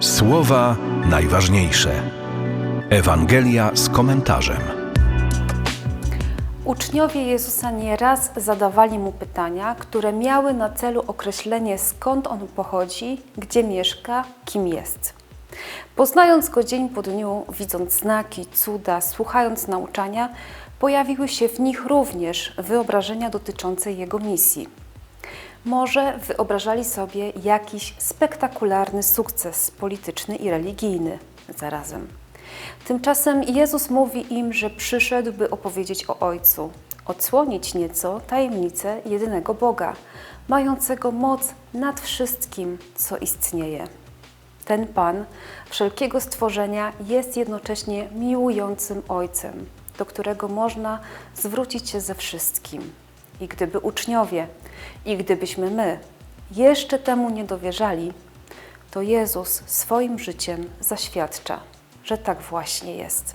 Słowa najważniejsze. Ewangelia z komentarzem. Uczniowie Jezusa nieraz zadawali mu pytania, które miały na celu określenie skąd on pochodzi, gdzie mieszka, kim jest. Poznając go dzień po dniu, widząc znaki, cuda, słuchając nauczania, pojawiły się w nich również wyobrażenia dotyczące jego misji. Może wyobrażali sobie jakiś spektakularny sukces polityczny i religijny zarazem. Tymczasem Jezus mówi im, że przyszedł, by opowiedzieć o Ojcu, odsłonić nieco tajemnicę jedynego Boga, mającego moc nad wszystkim, co istnieje. Ten Pan wszelkiego stworzenia jest jednocześnie miłującym Ojcem, do którego można zwrócić się ze wszystkim. I gdyby uczniowie, i gdybyśmy my jeszcze temu nie dowierzali, to Jezus swoim życiem zaświadcza, że tak właśnie jest.